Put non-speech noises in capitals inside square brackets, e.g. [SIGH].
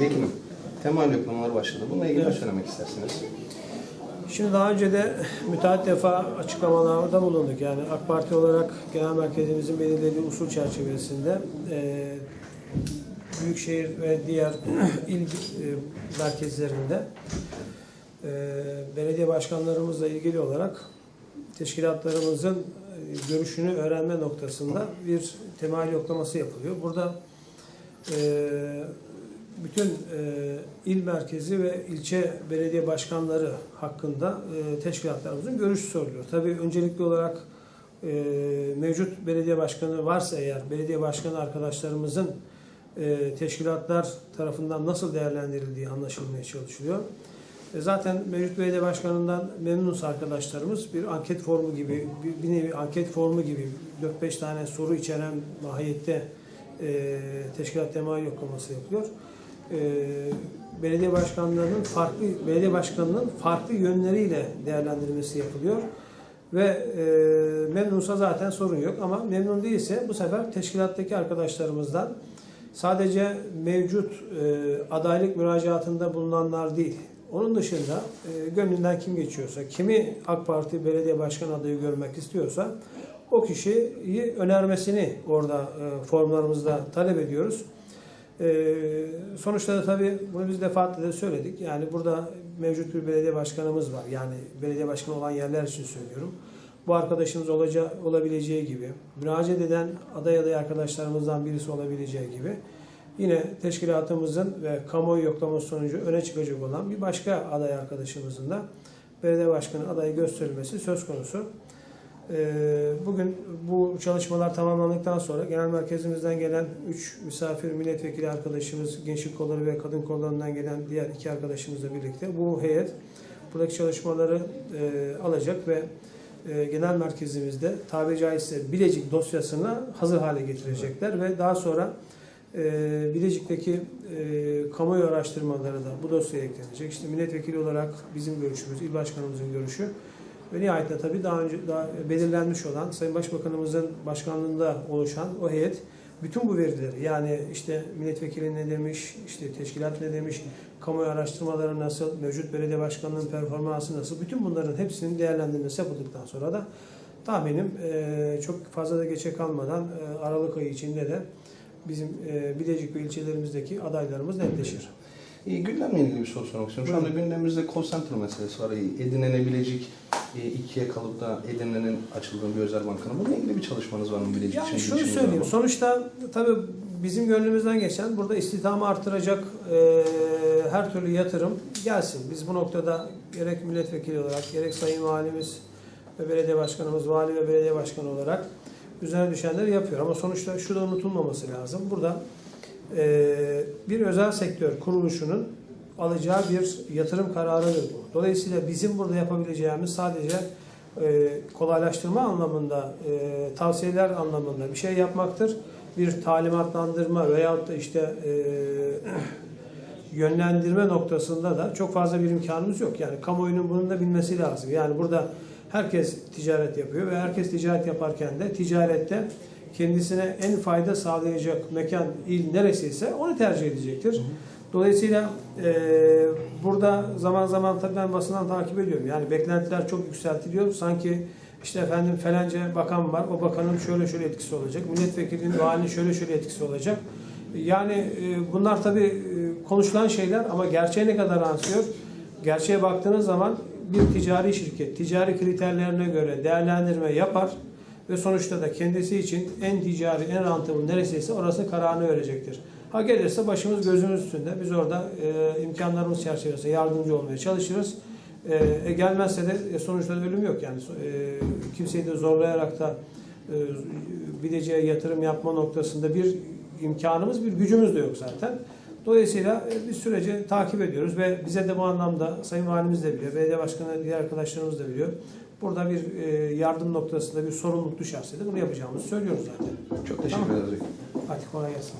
Vekilim, temel yoklamaları başladı. Bununla ilgili Evet. söylemek istersiniz? Şimdi daha önce de müteahhit defa açıklamalarda bulunduk. Yani AK Parti olarak genel merkezimizin belirlediği usul çerçevesinde e, Büyükşehir ve diğer [CLEARS THROAT] il e, merkezlerinde e, belediye başkanlarımızla ilgili olarak teşkilatlarımızın e, görüşünü öğrenme noktasında bir temel yoklaması yapılıyor. Burada e, bütün e, il merkezi ve ilçe belediye başkanları hakkında e, teşkilatlarımızın görüşü soruluyor. Tabii öncelikli olarak e, mevcut belediye başkanı varsa eğer belediye başkanı arkadaşlarımızın e, teşkilatlar tarafından nasıl değerlendirildiği anlaşılmaya çalışılıyor. E, Zaten mevcut belediye başkanından memnunsa arkadaşlarımız bir anket formu gibi, bir, bir nevi anket formu gibi 4-5 tane soru içeren mahiyette e, teşkilat temayül yoklaması yapılıyor. E, belediye başkanlarının farklı belediye başkanının farklı yönleriyle değerlendirilmesi yapılıyor ve e, memnunsa zaten sorun yok ama memnun değilse bu sefer teşkilattaki arkadaşlarımızdan sadece mevcut e, adaylık müracaatında bulunanlar değil onun dışında e, gönlünden kim geçiyorsa, kimi AK Parti belediye başkan adayı görmek istiyorsa o kişiyi önermesini orada e, formlarımızda talep ediyoruz. E, sonuçta da tabii bunu biz defaatle de söyledik. Yani burada mevcut bir belediye başkanımız var. Yani belediye başkanı olan yerler için söylüyorum. Bu arkadaşımız olaca, olabileceği gibi, müracaat eden aday aday arkadaşlarımızdan birisi olabileceği gibi yine teşkilatımızın ve kamuoyu yoklaması sonucu öne çıkacak olan bir başka aday arkadaşımızın da belediye başkanı adayı gösterilmesi söz konusu. Ee, Bugün bu çalışmalar tamamlandıktan sonra genel merkezimizden gelen 3 misafir milletvekili arkadaşımız, gençlik kolları ve kadın kollarından gelen diğer iki arkadaşımızla birlikte bu heyet buradaki çalışmaları e, alacak ve e, genel merkezimizde tabiri caizse Bilecik dosyasını hazır hale getirecekler ve daha sonra e, Bilecik'teki kamuoyu araştırmaları da bu dosyaya eklenecek. İşte milletvekili olarak bizim görüşümüz, il başkanımızın görüşü ve nihayetinde tabii daha önce daha belirlenmiş olan Sayın Başbakanımızın başkanlığında oluşan o heyet bütün bu verileri yani işte milletvekili ne demiş, işte teşkilat ne demiş, kamuoyu araştırmaları nasıl, mevcut belediye başkanlığının performansı nasıl, bütün bunların hepsinin değerlendirmesi yapıldıktan sonra da tahminim e, çok fazla da geçe kalmadan e, Aralık ayı içinde de bizim e, Bilecik ve ilçelerimizdeki adaylarımız netleşir. E, gündemle ilgili bir soru sormak istiyorum. Şu anda gündemimizde call center meselesi var. E, Edinilebilecek e, ikiye kalıp da Edirne'nin açıldığı bir özel bankanın. Bununla ilgili bir çalışmanız var mı Bilecik için? Yani şunu söyleyeyim. var? Sonuçta tabii bizim gönlümüzden geçen burada istihdamı artıracak e, her türlü yatırım gelsin. Biz bu noktada gerek milletvekili olarak gerek sayın valimiz ve belediye başkanımız, vali ve belediye başkanı olarak üzerine düşenleri yapıyor. Ama sonuçta şu da unutulmaması lazım. Burada e, bir özel sektör kuruluşunun alacağı bir yatırım kararıdır bu. Dolayısıyla bizim burada yapabileceğimiz sadece e, kolaylaştırma anlamında, e, tavsiyeler anlamında bir şey yapmaktır. Bir talimatlandırma veyahut da işte e, [CLEARS THROAT] yönlendirme noktasında da çok fazla bir imkanımız yok. Yani kamuoyunun bunun da bilmesi lazım. Yani burada herkes ticaret yapıyor ve herkes ticaret yaparken de ticarette kendisine en fayda sağlayacak mekan, il neresiyse onu tercih edecektir. Dolayısıyla e, burada zaman zaman tabii ben basından takip ediyorum. Yani beklentiler çok yükseltiliyor. Sanki işte efendim falanca bakan var. O bakanın şöyle şöyle etkisi olacak. Milletvekilinin, valinin şöyle şöyle etkisi olacak. Yani e, bunlar tabii e, konuşulan şeyler ama gerçeğe ne kadar yansıyor? Gerçeğe baktığınız zaman bir ticari şirket ticari kriterlerine göre değerlendirme yapar ve sonuçta da kendisi için en ticari, en rantable neresiyse orası kararını verecektir. Ha gelirse başımız gözümüz üstünde. Biz orada e, imkanlarımız çerçevesinde yardımcı olmaya çalışırız. E, e, gelmezse de e, sonuçta da ölüm yok yani. E, kimseyi de zorlayarak da e, bileceği yatırım yapma noktasında bir imkanımız, bir gücümüz de yok zaten. Dolayısıyla e, biz süreci takip ediyoruz ve bize de bu anlamda Sayın Valimiz de biliyor, belediye başkanı diğer arkadaşlarımız da biliyor. Burada bir e, yardım noktasında bir sorumluluk düşerse de bunu yapacağımızı söylüyoruz zaten. Çok teşekkür Tamam. ederiz. Hadi kolay gelsin.